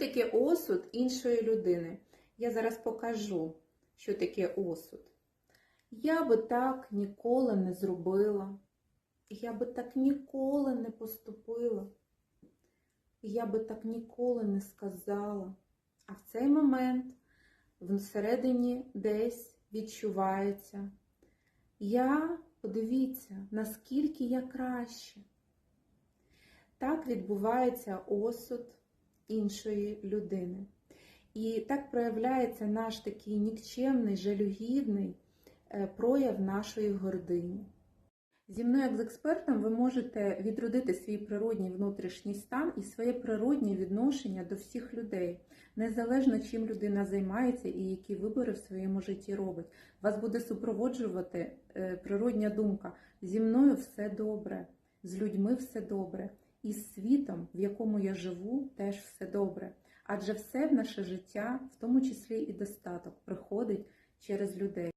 таке осуд іншої людини? Я зараз покажу, що таке осуд. Я би так ніколи не зробила. Я би так ніколи не поступила. Я би так ніколи не сказала. А в цей момент всередині десь відчувається. Я, подивіться, наскільки я краще. Так відбувається осуд іншої людини. І так проявляється наш такий нікчемний, жалюгідний е, прояв нашої гордині. Зі мною, як з експертом, ви можете відродити свій природній внутрішній стан і своє природнє відношення до всіх людей, незалежно чим людина займається і які вибори в своєму житті робить. Вас буде супроводжувати е, природня думка: зі мною все добре, з людьми все добре, і з світом, в якому я живу, теж все добре. Адже все в наше життя, в тому числі і достаток, приходить через людей.